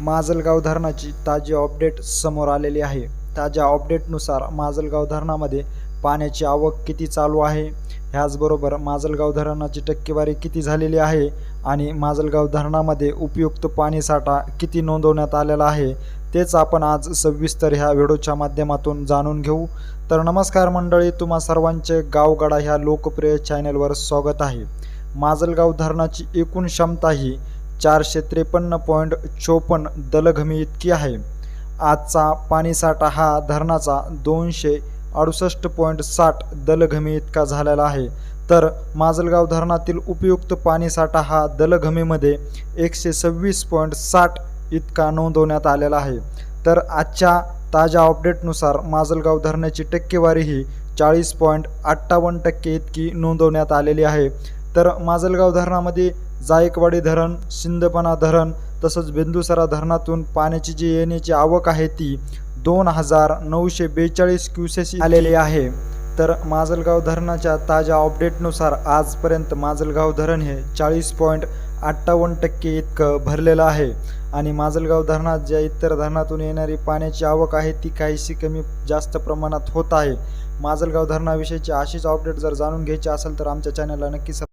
माजलगाव धरणाची ताजी अपडेट समोर आलेली आहे. ताज्या अपडेटनुसार माजलगाव धरणामध्ये पाण्याची आवक किती चालू आहे? ह्याचबरोबर माजलगाव धरणाची टक्केवारी किती झालेली आहे? आणि माजलगाव धरणामध्ये उपयुक्त पाणीसाठा किती नोंदवण्यात आलेला आहे? तेच आपण आज सविस्तर ह्या व्हिडिओच्या माध्यमातून जाणून घेऊ. तर नमस्कार मंडळी तुम्हा सर्वांचे गावगाडा ह्या लोकप्रिय चॅनलवर स्वागत आहे. माजलगाव धरणाची एकूण क्षमता ही चारशे त्रेपन्न पॉईंट चोपन्न दलघमी इतकी आहे. आजचा पाणीसाठा हा धरणाचा दोनशे अडुसष्ट पॉईंट साठ दलघमी इतका झालेला आहे. तर माजलगाव धरणातील उपयुक्त पाणीसाठा हा दलघमीमध्ये एकशे सव्वीस पॉईंट साठ इतका नोंदवण्यात आलेला आहे. तर आजच्या ताज्या अपडेटनुसार माजलगाव धरणाची टक्केवारी ही चाळीस पॉईंट अठ्ठावन्न टक्के इतकी नोंदवण्यात आलेली आहे. तर माजलगाव धरणामध्ये जायकवाडी धरण शिंदपणा धरण तसंच बेंदुसरा धरणातून पाण्याची जी येण्याची आवक आहे ती दोन हजार नऊशे बेचाळीस क्युसेस आलेली आहे. तर माजलगाव धरणाच्या ताज्या अपडेटनुसार आजपर्यंत माजलगाव धरण हे चाळीस पॉईंट अठ्ठावन्न टक्के इतकं भरलेलं आहे आणि माजलगाव धरणात ज्या इतर धरणातून येणारी पाण्याची आवक आहे ती काहीशी कमी जास्त प्रमाणात होत आहे. माजलगाव धरणाविषयीची अशीच अपडेट जर जाणून घ्यायची असेल तर आमच्या चॅनलला नक्की सब